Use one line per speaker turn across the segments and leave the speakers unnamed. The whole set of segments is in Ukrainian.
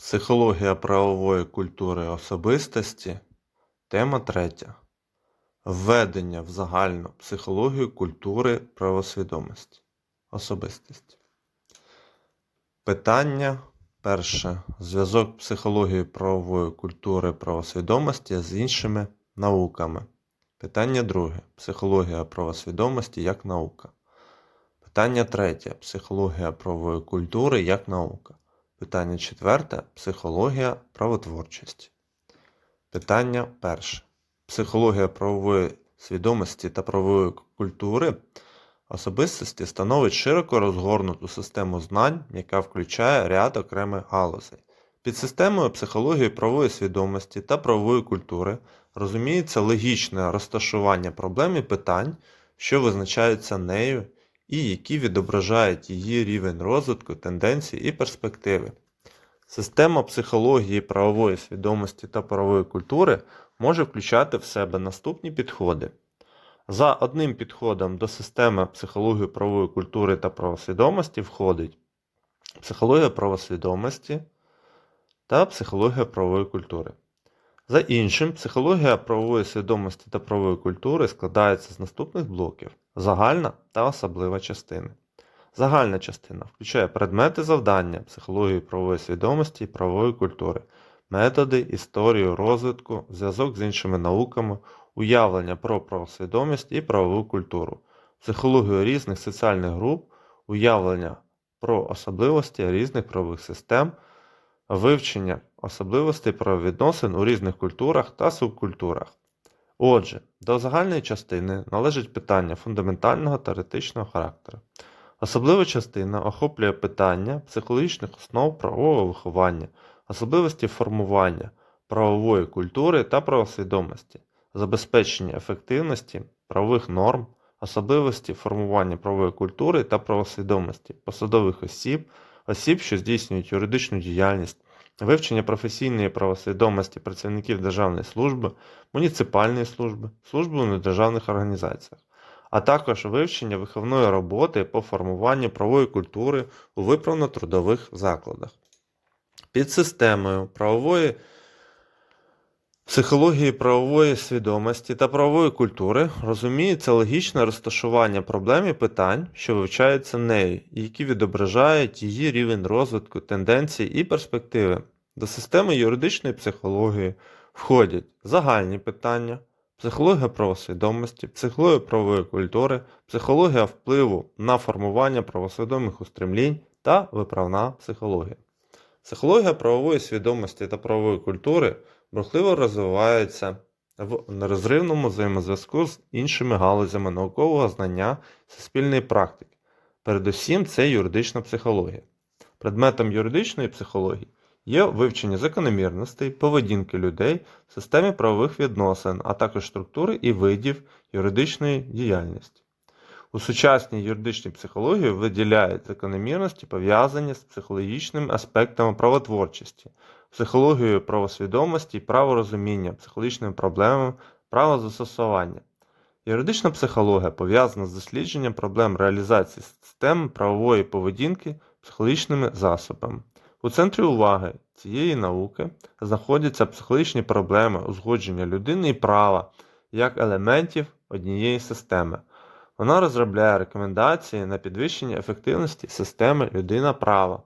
Психологія правової культури особистості. Тема третя. Введення в загальну психологію культури правосвідомості. Особистості. Питання перше. Зв'язок психології правової культури правосвідомості з іншими науками. Питання друге. Психологія правосвідомості як наука. Питання третє. Психологія правової культури як наука. Питання четверте. Психологія правотворчості. Питання перше. Психологія правової свідомості та правової культури особистості становить широко розгорнуту систему знань, яка включає ряд окремих галузей. Під системою психології правової свідомості та правової культури розуміється логічне розташування проблем і питань, що визначаються нею і які відображають її рівень розвитку, тенденції і перспективи. Система психології правової свідомості та правової культури може включати в себе наступні підходи. За одним підходом до системи психології правової культури та правосвідомості входить психологія правосвідомості та психологія правової культури. За іншим, психологія правової свідомості та правової культури складається з наступних блоків: загальна та особлива частини. Загальна частина включає предмети завдання психології правової свідомості і правової культури, методи, історію розвитку, зв'язок з іншими науками, уявлення про правосвідомість і правову культуру, психологію різних соціальних груп, уявлення про особливості різних правових систем, вивчення особливостей правовідносин у різних культурах та субкультурах. Отже, до загальної частини належить питання фундаментального та етичного характеру. Особлива частина охоплює питання психологічних основ правового виховання, особливості формування правової культури та правосвідомості, забезпечення ефективності правових норм, особливості формування правової культури та правосвідомості посадових осіб, осіб, що здійснюють юридичну діяльність, вивчення професійної правосвідомості працівників державної служби, муніципальної служби, служби у недержавних організаціях а також вивчення виховної роботи по формуванню правової культури у виправно-трудових закладах. Під системою правової психології правової свідомості та правової культури розуміється логічне розташування проблем і питань, що вивчаються нею, які відображають її рівень розвитку, тенденції і перспективи. До системи юридичної психології входять загальні питання психологія правосвідомості, психологія правової культури, психологія впливу на формування правосвідомих устремлінь та виправна психологія. Психологія правової свідомості та правової культури бурхливо розвивається в нерозривному взаємозв'язку з іншими галузями наукового знання суспільної практики. Передусім, це юридична психологія. Предметом юридичної психології є вивчення закономірностей, поведінки людей в системі правових відносин, а також структури і видів юридичної діяльності. У сучасній юридичній психології виділяють закономірності, пов'язані з психологічними аспектами правотворчості, психологією правосвідомості і праворозуміння, психологічними проблемами правозастосування. Юридична психологія пов'язана з дослідженням проблем реалізації системи правової поведінки психологічними засобами. У центрі уваги цієї науки знаходяться психологічні проблеми узгодження людини і права як елементів однієї системи. Вона розробляє рекомендації на підвищення ефективності системи людина-права.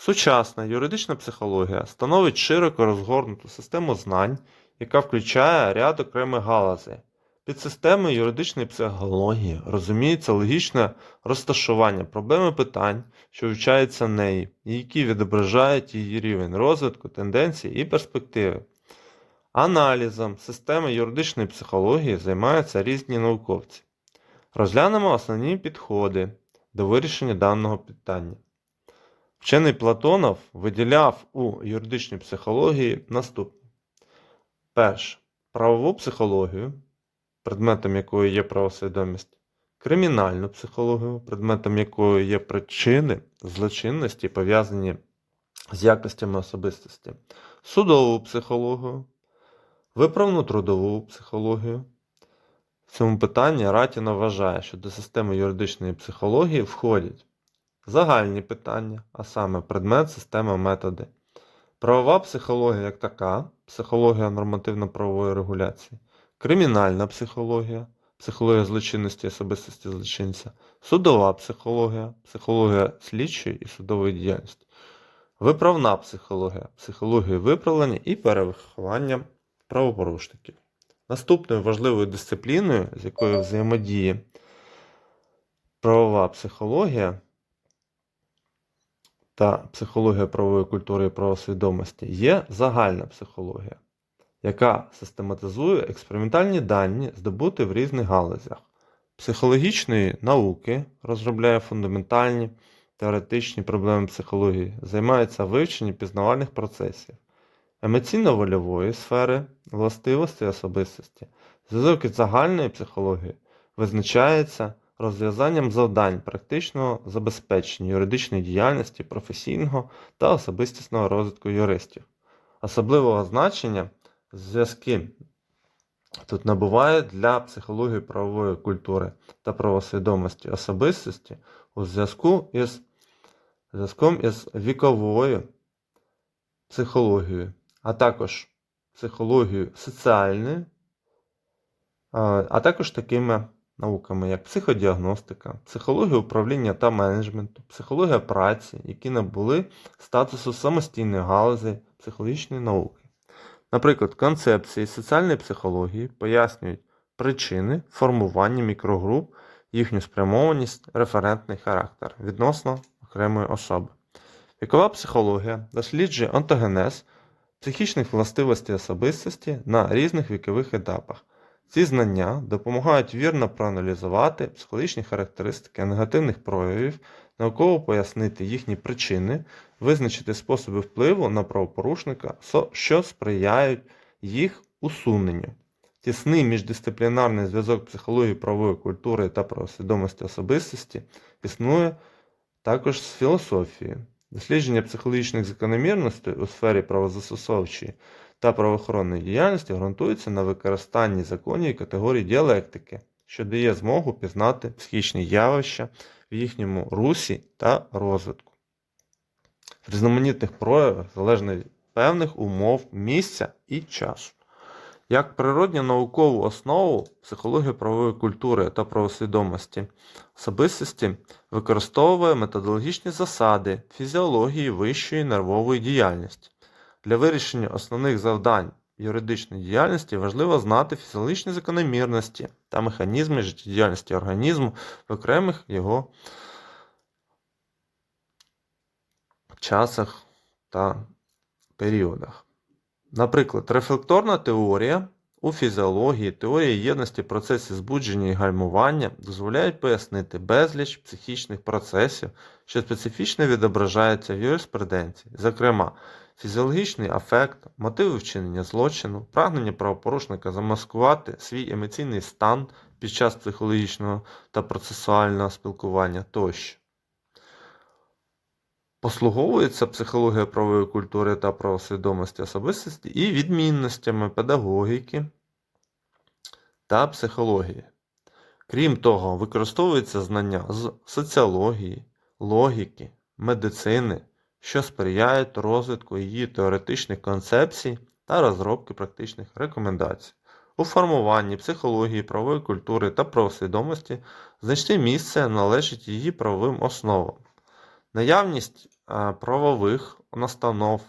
Сучасна юридична психологія становить широко розгорнуту систему знань, яка включає ряд окремих галузей. Під системою юридичної психології розуміється логічне розташування проблеми питань, що вивчаються нею, і які відображають її рівень розвитку, тенденції і перспективи. Аналізом системи юридичної психології займаються різні науковці. Розглянемо основні підходи до вирішення даного питання. Вчений Платонов виділяв у юридичній психології наступне: перше. Правову психологію предметом якої є правосвідомість, кримінальну психологію, предметом якої є причини злочинності, пов'язані з якостями особистості, судову психологію, виправну трудову психологію. В цьому питанні Ратіна вважає, що до системи юридичної психології входять загальні питання, а саме предмет, система, методи, Правова психологія як така, психологія нормативно-правової регуляції, кримінальна психологія, психологія злочинності і особистості злочинця, судова психологія, психологія слідчої і судової діяльності, виправна психологія, психологія виправлення і перевиховання правопорушників. Наступною важливою дисципліною, з якою взаємодіє правова психологія та психологія правової культури і правосвідомості, є загальна психологія, яка систематизує експериментальні дані, здобуті в різних галузях. Психологічної науки розробляє фундаментальні теоретичні проблеми психології, займається вивченням пізнавальних процесів, емоційно-вольової сфери, властивості особистості, зв'язок із загальною психологією визначається розв'язанням завдань практичного забезпечення юридичної діяльності, професійного та особистісного розвитку юристів. Особливого значення зв'язки тут набувають для психології правової культури та правосвідомості особистості у зв'язку із зв'язком із віковою психологією, а також психологією соціальною, а також такими науками, як психодіагностика, психологія управління та менеджменту, психологія праці, які набули статусу самостійної галузі психологічної науки. Наприклад, концепції соціальної психології пояснюють причини формування мікрогруп, їхню спрямованість, референтний характер відносно окремої особи. Вікова психологія досліджує онтогенез психічних властивостей особистості на різних вікових етапах. Ці знання допомагають вірно проаналізувати психологічні характеристики негативних проявів, науково пояснити їхні причини, визначити способи впливу на правопорушника, що сприяють їх усуненню. Тісний міждисциплінарний зв'язок психології правової культури та правосвідомості особистості існує також з філософією. Дослідження психологічних закономірностей у сфері правозастосовчої та правоохоронної діяльності ґрунтується на використанні законів і категорій діалектики, що дає змогу пізнати психічні явища в їхньому русі та розвитку. В різноманітних проявах залежно від певних умов, місця і часу. Як природньо наукову основу психології правової культури та правосвідомості особистості використовує методологічні засади фізіології вищої нервової діяльності. Для вирішення основних завдань юридичної діяльності важливо знати фізіологічні закономірності та механізми життєдіяльності організму в окремих його часах та періодах. Наприклад, рефлекторна теорія у фізіології, теорія єдності процесів збудження і гальмування дозволяють пояснити безліч психічних процесів, що специфічно відображаються в юриспруденції, зокрема, фізіологічний афект, мотиви вчинення злочину, прагнення правопорушника замаскувати свій емоційний стан під час психологічного та процесуального спілкування тощо. Послуговується психологія правової культури та правосвідомості особистості і відмінностями педагогіки та психології. Крім того, використовуються знання з соціології, логіки, медицини, що сприяють розвитку її теоретичних концепцій та розробки практичних рекомендацій. У формуванні психології правової культури та правосвідомості значне місце належить її правовим основам. Наявність е, правових настанов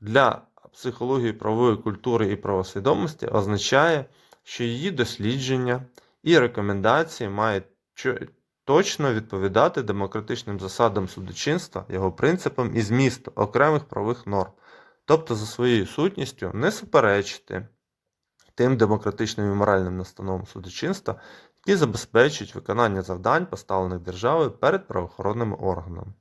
для психології правової культури і правосвідомості означає, що її дослідження і рекомендації мають точно відповідати демократичним засадам судочинства, його принципам і змісту окремих правових норм, тобто за своєю сутністю не суперечити тим демократичним і моральним настановам судочинства, які забезпечують виконання завдань, поставлених державою перед правоохоронними органами.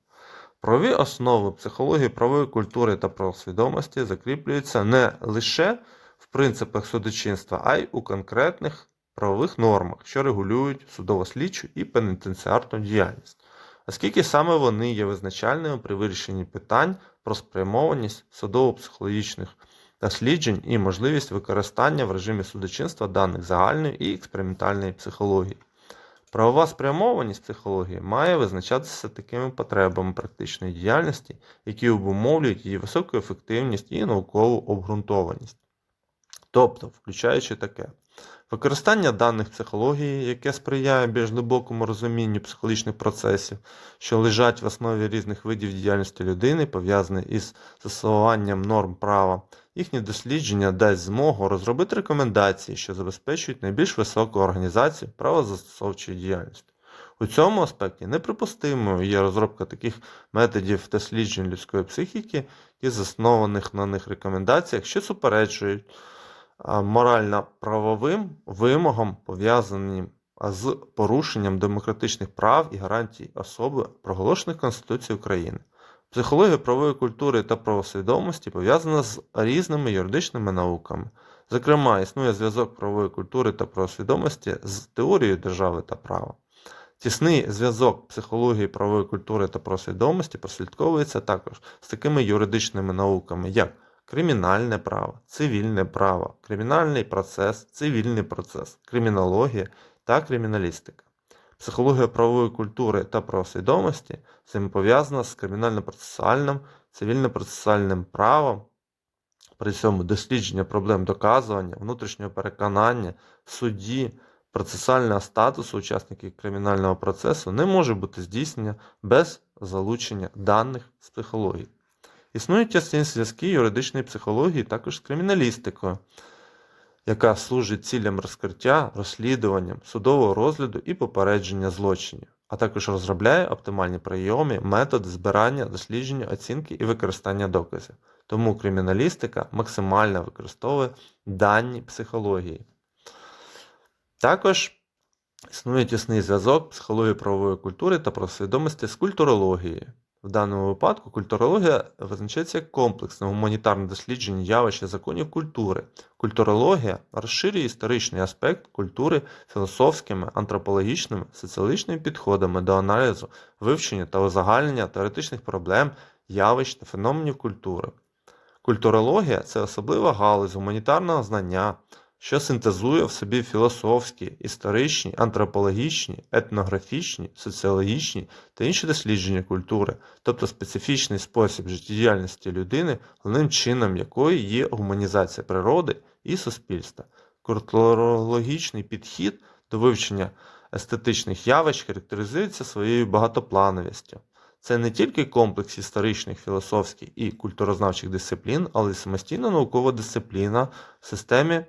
Правові основи психології правової культури та правосвідомості закріплюються не лише в принципах судочинства, а й у конкретних правових нормах, що регулюють судово-слідчу і пенітенціарну діяльність, оскільки саме вони є визначальними при вирішенні питань про спрямованість судово-психологічних досліджень і можливість використання в режимі судочинства даних загальної і експериментальної психології. Правова спрямованість психології має визначатися такими потребами практичної діяльності, які обумовлюють її високу ефективність і наукову обґрунтованість. Тобто, включаючи таке. Використання даних психології, яке сприяє більш глибокому розумінню психологічних процесів, що лежать в основі різних видів діяльності людини, пов'язаних із застосуванням норм права, їхнє дослідження дасть змогу розробити рекомендації, що забезпечують найбільш високу організацію правозастосовчої діяльності. У цьому аспекті неприпустимою є розробка таких методів досліджень людської психіки і заснованих на них рекомендаціях, що суперечують морально-правовим вимогам, пов'язаним з порушенням демократичних прав і гарантій особи, проголошених Конституцією України. Психологія правової культури та правосвідомості пов'язана з різними юридичними науками. Зокрема, існує зв'язок правової культури та правосвідомості з теорією держави та права. Тісний зв'язок психології правової культури та правосвідомості прослідковується також з такими юридичними науками, як кримінальне право, цивільне право, кримінальний процес, цивільний процес, кримінологія та криміналістика. Психологія правової культури та правосвідомості взаємопов'язана з кримінально-процесуальним, цивільно-процесуальним правом, при цьому дослідження проблем доказування, внутрішнього переконання в суді, процесуального статусу учасників кримінального процесу не може бути здійснення без залучення даних з психології. Існують тісні зв'язки юридичної психології також з криміналістикою, яка служить цілям розкриття, розслідуванням, судового розгляду і попередження злочинів, а також розробляє оптимальні прийоми, методи збирання, дослідження, оцінки і використання доказів. Тому криміналістика максимально використовує дані психології. Також існує тісний зв'язок психології правової культури та правосвідомості з культурологією. В даному випадку культурологія визначається як комплексне гуманітарне дослідження явища законів культури. Культурологія розширює історичний аспект культури філософськими, антропологічними, соціологічними підходами до аналізу, вивчення та узагальнення теоретичних проблем, явищ та феноменів культури. Культурологія це особлива галузь гуманітарного знання, що синтезує в собі філософські, історичні, антропологічні, етнографічні, соціологічні та інші дослідження культури, тобто специфічний спосіб життєдіяльності людини, головним чином якої є гуманізація природи і суспільства. Культурологічний підхід до вивчення естетичних явищ характеризується своєю багатоплановістю. Це не тільки комплекс історичних, філософських і культурознавчих дисциплін, але й самостійна наукова дисципліна в системі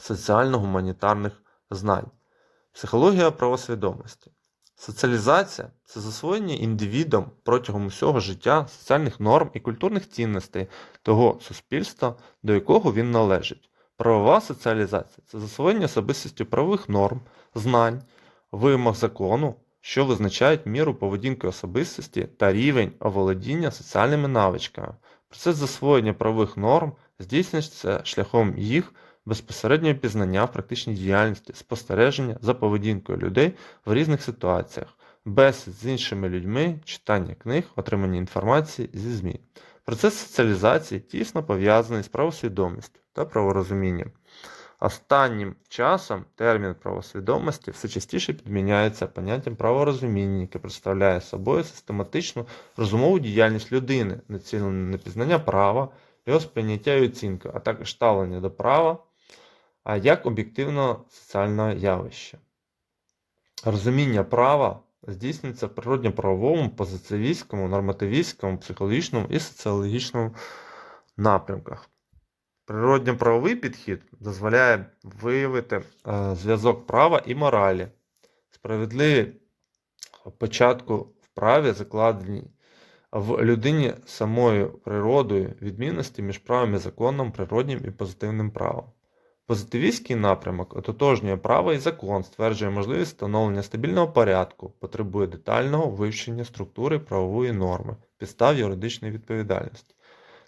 соціально-гуманітарних знань. Психологія правосвідомості. Соціалізація це засвоєння індивідом протягом усього життя соціальних норм і культурних цінностей того суспільства, до якого він належить. Правова соціалізація це засвоєння особистістю правових норм, знань, вимог закону, що визначають міру поведінки особистості та рівень оволодіння соціальними навичками. Процес засвоєння правових норм здійснюється шляхом їх безпосереднього пізнання в практичній діяльності, спостереження за поведінкою людей в різних ситуаціях, бесід з іншими людьми, читання книг, отримання інформації зі ЗМІ. Процес соціалізації тісно пов'язаний з правосвідомістю та праворозумінням. Останнім часом термін правосвідомості все частіше підміняється поняттям праворозуміння, яке представляє собою систематичну розумову діяльність людини, націлену на пізнання права, його сприйняття і оцінка, а також ставлення до права а як об'єктивного соціального явища. Розуміння права здійснюється в природньо-правовому, позитивістському, нормативістському, психологічному і соціологічному напрямках. Природньо-правовий підхід дозволяє виявити е, зв'язок права і моралі, справедливі початку в праві закладені в людині самою природою відмінності між правом і законом, природнім і позитивним правом. Позитивістський напрямок ототожнює право і закон, стверджує можливість встановлення стабільного порядку, потребує детального вивчення структури правової норми, підстав юридичної відповідальності.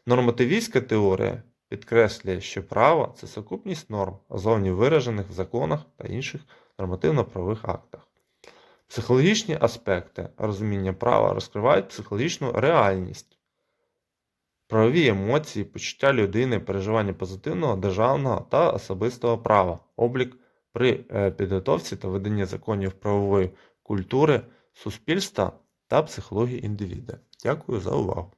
Нормативістська теорія підкреслює, що право це сукупність норм, зовні виражених в законах та інших нормативно-правових актах. Психологічні аспекти розуміння права розкривають психологічну реальність. Правові емоції, почуття людини, переживання позитивного, державного та особистого права, облік при е, підготовці та веденні законів правової культури суспільства та психології індивіда. Дякую за увагу.